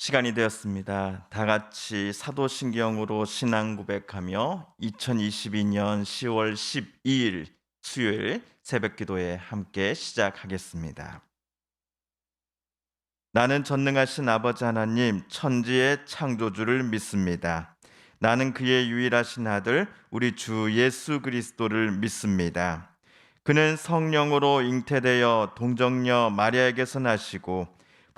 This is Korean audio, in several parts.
시간이 되었습니다. 다 같이 사도신경으로 신앙 고백하며 2022년 10월 12일 수요일 새벽 기도에 함께 시작하겠습니다. 나는 전능하신 아버지 하나님 천지의 창조주를 믿습니다. 나는 그의 유일하신 아들 우리 주 예수 그리스도를 믿습니다. 그는 성령으로 잉태되어 동정녀 마리아에게서 나시고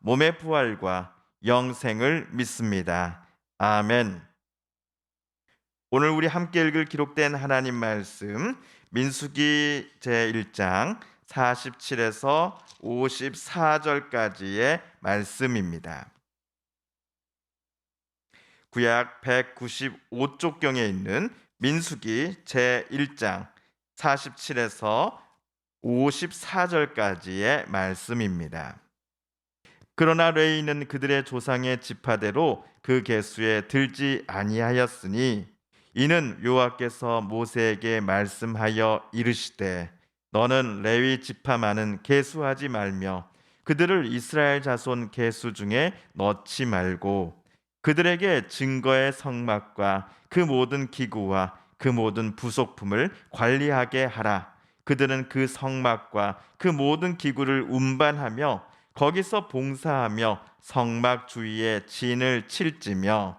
몸의 부활과 영생을 믿습니다. 아멘. 오늘 우리 함께 읽을 기록된 하나님 말씀 민수기 제1장 47에서 54절까지의 말씀입니다. 구약 195쪽경에 있는 민수기 제1장 47에서 54절까지의 말씀입니다. 그러나 레이는 그들의 조상의 지파대로 그 계수에 들지 아니하였으니 이는 여호와께서 모세에게 말씀하여 이르시되 너는 레위 지파만은 계수하지 말며 그들을 이스라엘 자손 계수 중에 넣지 말고 그들에게 증거의 성막과 그 모든 기구와 그 모든 부속품을 관리하게 하라. 그들은 그 성막과 그 모든 기구를 운반하며 거기서 봉사하며 성막 주위에 진을 칠지며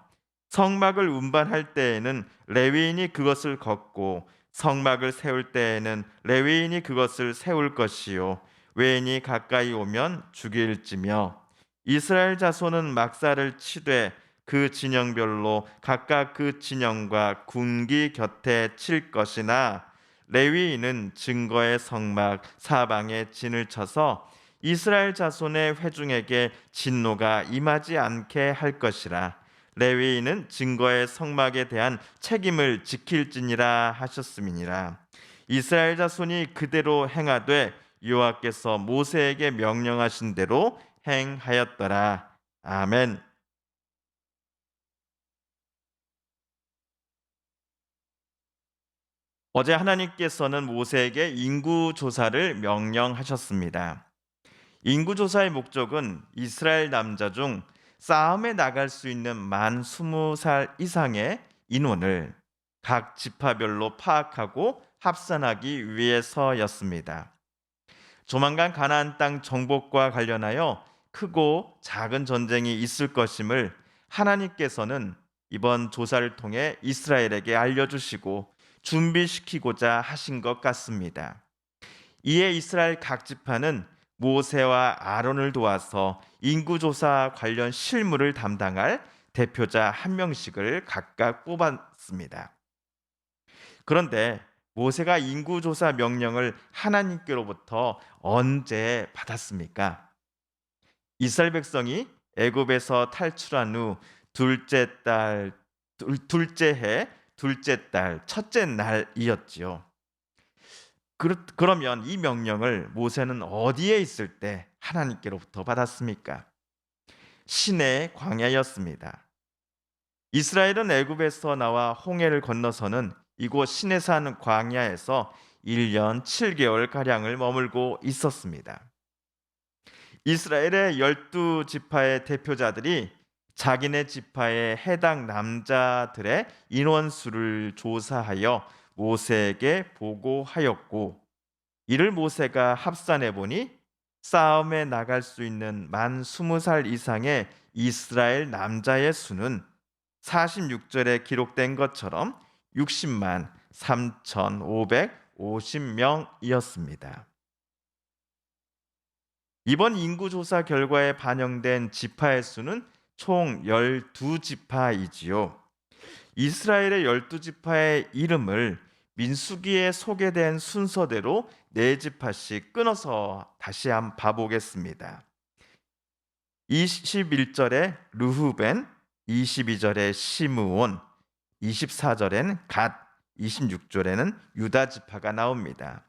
성막을 운반할 때에는 레위인이 그것을 걷고 성막을 세울 때에는 레위인이 그것을 세울 것이요. 외인이 가까이 오면 죽일지며 이스라엘 자손은 막사를 치되 그 진영별로 각각 그 진영과 군기 곁에 칠 것이나 레위인은 증거의 성막 사방에 진을 쳐서 이스라엘 자손의 회중에게 진노가 임하지 않게 할 것이라. 레위인은 증거의 성막에 대한 책임을 지킬지니라 하셨음이니라. 이스라엘 자손이 그대로 행하되 여호와께서 모세에게 명령하신 대로 행하였더라. 아멘. 어제 하나님께서는 모세에게 인구 조사를 명령하셨습니다. 인구 조사의 목적은 이스라엘 남자 중 싸움에 나갈 수 있는 만 20살 이상의 인원을 각 지파별로 파악하고 합산하기 위해서였습니다. 조만간 가나안 땅 정복과 관련하여 크고 작은 전쟁이 있을 것임을 하나님께서는 이번 조사를 통해 이스라엘에게 알려주시고 준비시키고자 하신 것 같습니다. 이에 이스라엘 각 지파는 모세와 아론을 도와서 인구조사 관련 실무를 담당할 대표자 한 명씩을 각각 뽑았습니다. 그런데 모세가 인구조사 명령을 하나님께로부터 언제 받았습니까? 이스라엘 백성이 애굽에서 탈출한 후 둘째 달 둘째 해 둘째 달 첫째 날이었지요. 그러면 이 명령을 모세는 어디에 있을 때 하나님께로부터 받았습니까? 신의 광야였습니다. 이스라엘은 애굽에서 나와 홍해를 건너서는 이곳 신의 산 광야에서 1년 7개월 가량을 머물고 있었습니다. 이스라엘의 열두 지파의 대표자들이 자기네 지파에 해당 남자들의 인원수를 조사하여 모세에게 보고하였고 이를 모세가 합산해 보니 싸움에 나갈 수 있는 만 20살 이상의 이스라엘 남자의 수는 46절에 기록된 것처럼 60만 3,550명이었습니다. 이번 인구조사 결과에 반영된 지파의 수는 총 12지파이지요. 이스라엘의 12지파의 이름을 민수기에 소개된 순서대로 네 지파씩 끊어서 다시 한번 봐보겠습니다. 21절에 르후벤, 22절에 시므온, 24절에는 갓, 26절에는 유다 지파가 나옵니다.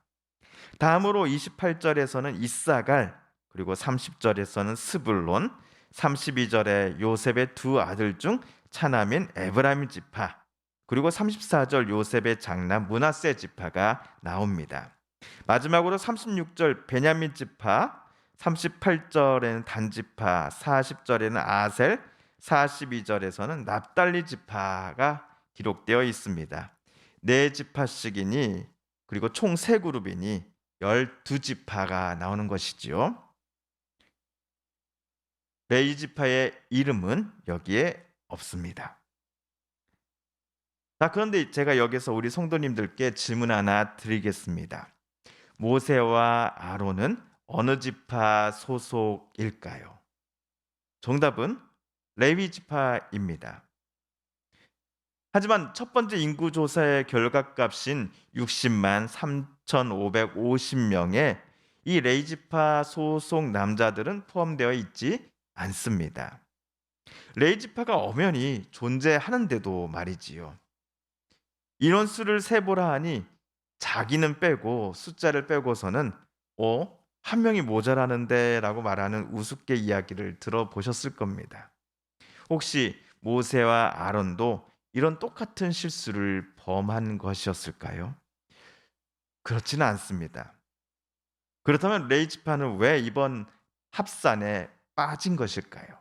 다음으로 28절에서는 이사갈, 그리고 30절에서는 스불론, 32절에 요셉의 두 아들 중 차남인 에브라임 지파, 그리고 34절 요셉의 장남 문하세 지파가 나옵니다. 마지막으로 36절 베냐민 지파, 38절에는 단 지파, 40절에는 아셀, 42절에서는 납달리 지파가 기록되어 있습니다. 네 지파씩이니 그리고 총 세 그룹이니 12지파가 나오는 것이지요. 레이 지파의 이름은 여기에 없습니다. 자, 그런데 제가 여기서 우리 성도님들께 질문 하나 드리겠습니다. 모세와 아론은 어느 지파 소속일까요? 정답은 레위 지파입니다. 하지만 첫 번째 인구 조사의 결과값인 60만 3,550명에 이 레이 지파 소속 남자들은 포함되어 있지 않습니다. 레이 지파가 엄연히 존재하는데도 말이지요. 인원수를 세보라 하니 자기는 빼고 숫자를 빼고서는 어? 한 명이 모자라는데 라고 말하는 우습게 이야기를 들어보셨을 겁니다. 혹시 모세와 아론도 이런 똑같은 실수를 범한 것이었을까요? 그렇지는 않습니다. 그렇다면 레이지파는 왜 이번 합산에 빠진 것일까요?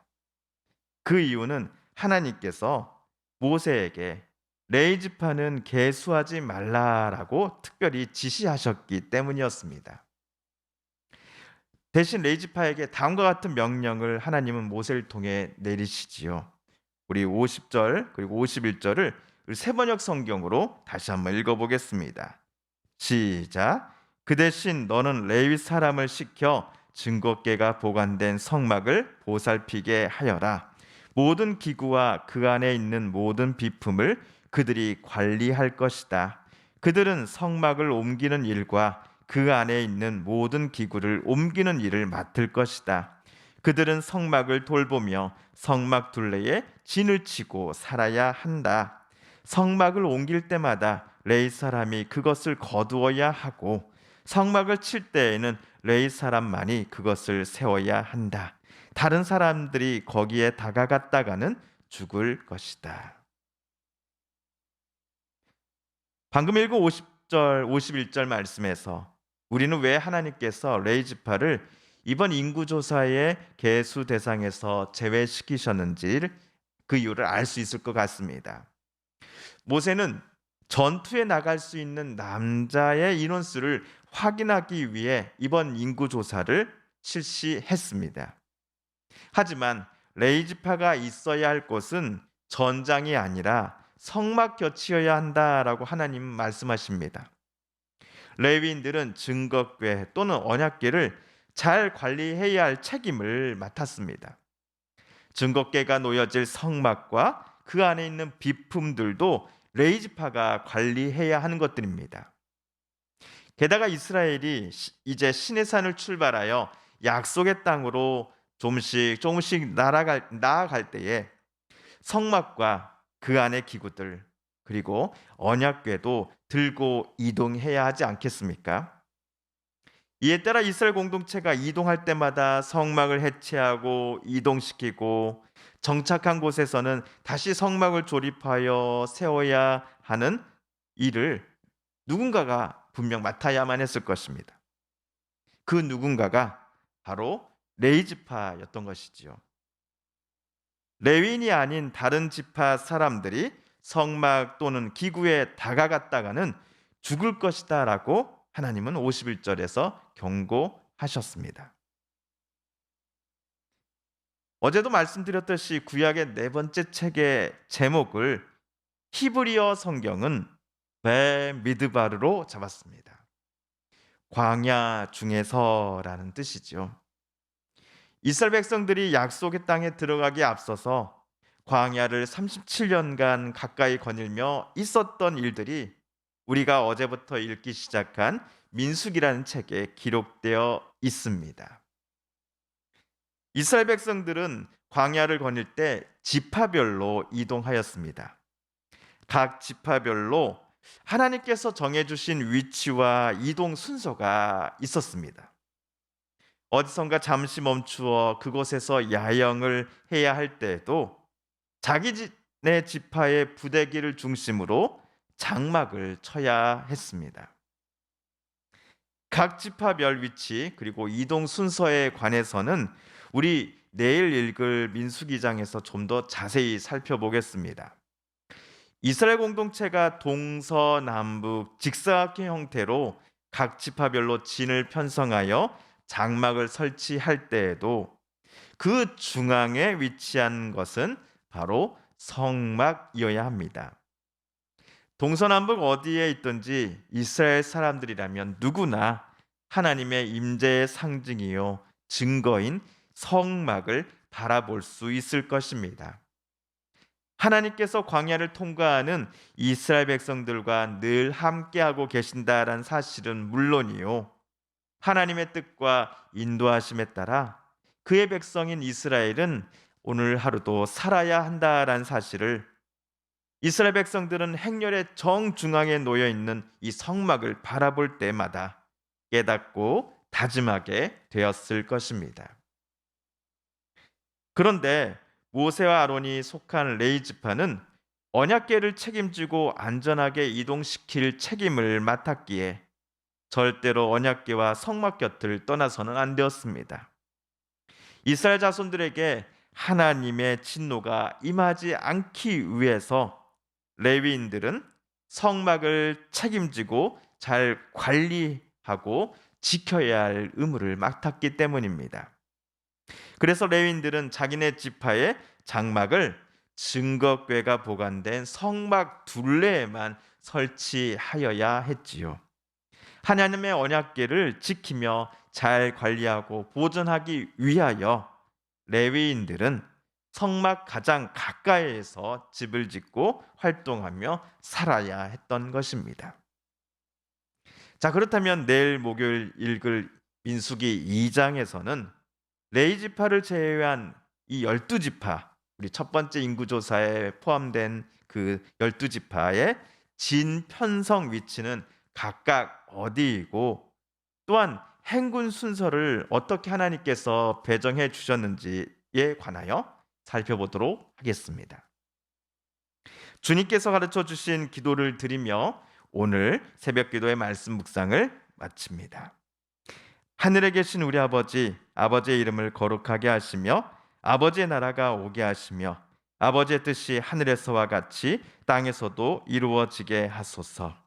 그 이유는 하나님께서 모세에게 레이지파는 개수하지 말라라고 특별히 지시하셨기 때문이었습니다. 대신 레이지파에게 다음과 같은 명령을 하나님은 모세를 통해 내리시지요. 우리 50절 그리고 51절을 세 번역 성경으로 다시 한번 읽어보겠습니다. 시작. 그 대신 너는 레위 사람을 시켜 증거계가 보관된 성막을 보살피게 하여라. 모든 기구와 그 안에 있는 모든 비품을 그들이 관리할 것이다. 그들은 성막을 옮기는 일과 그 안에 있는 모든 기구를 옮기는 일을 맡을 것이다. 그들은 성막을 돌보며 성막 둘레에 진을 치고 살아야 한다. 성막을 옮길 때마다 레이 사람이 그것을 거두어야 하고 성막을 칠 때에는 레이 사람만이 그것을 세워야 한다. 다른 사람들이 거기에 다가갔다가는 죽을 것이다. 방금 읽은 50절, 51절 말씀에서 우리는 왜 하나님께서 레이지파를 이번 인구조사의 개수 대상에서 제외시키셨는지 그 이유를 알 수 있을 것 같습니다. 모세는 전투에 나갈 수 있는 남자의 인원수를 확인하기 위해 이번 인구조사를 실시했습니다. 하지만 레이지파가 있어야 할 곳은 전장이 아니라 성막 곁이어야 한다라고 하나님 말씀하십니다. 레위인들은 증거궤 또는 언약궤를 잘 관리해야 할 책임을 맡았습니다. 증거궤가 놓여질 성막과 그 안에 있는 비품들도 레이지파가 관리해야 하는 것들입니다. 게다가 이스라엘이 이제 신의 산을 출발하여 약속의 땅으로 조금씩 조금씩 날아갈, 나아갈 때에 성막과 그 안의 기구들 그리고 언약궤도 들고 이동해야 하지 않겠습니까? 이에 따라 이스라엘 공동체가 이동할 때마다 성막을 해체하고 이동시키고 정착한 곳에서는 다시 성막을 조립하여 세워야 하는 일을 누군가가 분명 맡아야만 했을 것입니다. 그 누군가가 바로 레이지파였던 것이지요. 레윈이 아닌 다른 지파 사람들이 성막 또는 기구에 다가갔다가는 죽을 것이다라고 하나님은 51절에서 경고하셨습니다. 어제도 말씀드렸듯이 구약의 네 번째 책의 제목을 히브리어 성경은 베 미드바르로 잡았습니다. 광야 중에서라는 뜻이죠. 이스라엘 백성들이 약속의 땅에 들어가기 앞서서 광야를 37년간 가까이 거닐며 있었던 일들이 우리가 어제부터 읽기 시작한 민숙이라는 책에 기록되어 있습니다. 이스라엘 백성들은 광야를 거닐 때 지파별로 이동하였습니다. 각 지파별로 하나님께서 정해주신 위치와 이동 순서가 있었습니다. 어디선가 잠시 멈추어 그곳에서 야영을 해야 할 때에도 자기네 지파의 부대기를 중심으로 장막을 쳐야 했습니다. 각 지파별 위치 그리고 이동 순서에 관해서는 우리 내일 읽을 민수기장에서 좀 더 자세히 살펴보겠습니다. 이스라엘 공동체가 동서남북 직사각형 형태로 각 지파별로 진을 편성하여 장막을 설치할 때에도 그 중앙에 위치한 것은 바로 성막이어야 합니다. 동서남북 어디에 있든지 이스라엘 사람들이라면 누구나 하나님의 임재의 상징이요 증거인 성막을 바라볼 수 있을 것입니다. 하나님께서 광야를 통과하는 이스라엘 백성들과 늘 함께하고 계신다라는 사실은 물론이요. 하나님의 뜻과 인도하심에 따라 그의 백성인 이스라엘은 오늘 하루도 살아야 한다라는 사실을 이스라엘 백성들은 행렬의 정중앙에 놓여 있는 이 성막을 바라볼 때마다 깨닫고 다짐하게 되었을 것입니다. 그런데 모세와 아론이 속한 레이 지파는 언약궤를 책임지고 안전하게 이동시킬 책임을 맡았기에 절대로 언약궤와 성막 곁을 떠나서는 안 되었습니다. 이스라엘 자손들에게 하나님의 진노가 임하지 않기 위해서 레위인들은 성막을 책임지고 잘 관리하고 지켜야 할 의무를 맡았기 때문입니다. 그래서 레위인들은 자기네 지파의 장막을 증거궤가 보관된 성막 둘레에만 설치하여야 했지요. 하나님의 언약궤를 지키며 잘 관리하고 보존하기 위하여 레위인들은 성막 가장 가까이에서 집을 짓고 활동하며 살아야 했던 것입니다. 자, 그렇다면 내일 목요일 읽을 민수기 2장에서는 레이 지파를 제외한 이 열두 지파, 우리 첫 번째 인구 조사에 포함된 그 열두 지파의 진 편성 위치는 각각 어디이고 또한 행군 순서를 어떻게 하나님께서 배정해 주셨는지에 관하여 살펴보도록 하겠습니다. 주님께서 가르쳐 주신 기도를 드리며 오늘 새벽 기도의 말씀 묵상을 마칩니다. 하늘에 계신 우리 아버지, 아버지의 이름을 거룩하게 하시며 아버지의 나라가 오게 하시며 아버지의 뜻이 하늘에서와 같이 땅에서도 이루어지게 하소서.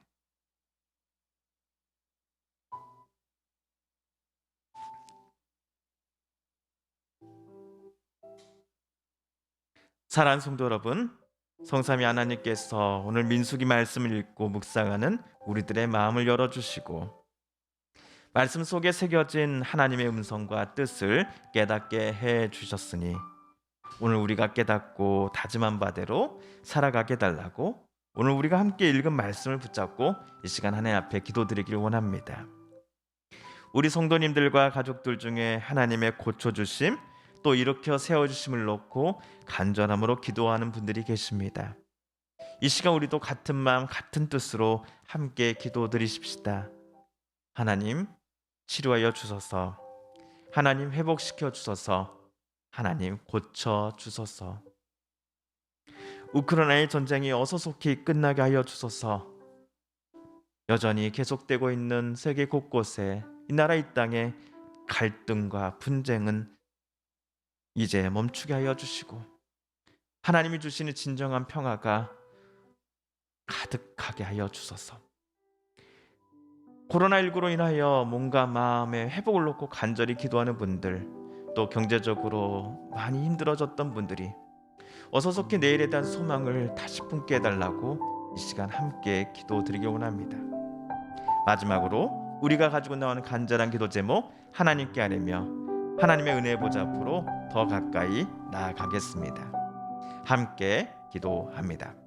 사랑하는 성도 여러분, 성삼위 하나님께서 오늘 민수기 말씀을 읽고 묵상하는 우리들의 마음을 열어주시고 말씀 속에 새겨진 하나님의 음성과 뜻을 깨닫게 해 주셨으니 오늘 우리가 깨닫고 다짐한 바대로 살아가게 달라고 오늘 우리가 함께 읽은 말씀을 붙잡고 이 시간 하나님 앞에 기도드리길 원합니다. 우리 성도님들과 가족들 중에 하나님의 고쳐 주심 또 일으켜 세워 주심을 놓고 간절함으로 기도하는 분들이 계십니다. 이 시간 우리도 같은 마음 같은 뜻으로 함께 기도드리십시다. 하나님 치료하여 주소서. 하나님 회복시켜 주소서. 하나님 고쳐 주소서. 우크라이나의 전쟁이 어서 속히 끝나게 하여 주소서. 여전히 계속되고 있는 세계 곳곳에 이 나라 이 땅에 갈등과 분쟁은 이제 멈추게 하여 주시고 하나님이 주시는 진정한 평화가 가득하게 하여 주소서. 코로나19로 인하여 몸과 마음의 회복을 놓고 간절히 기도하는 분들, 또 경제적으로 많이 힘들어졌던 분들이 어서 속히 내일에 대한 소망을 다시 품게 해달라고 이 시간 함께 기도드리기 원합니다. 마지막으로 우리가 가지고 나오는 간절한 기도 제목 하나님께 아뢰며 하나님의 은혜 보좌 앞으로 더 가까이 나아가겠습니다. 함께 기도합니다.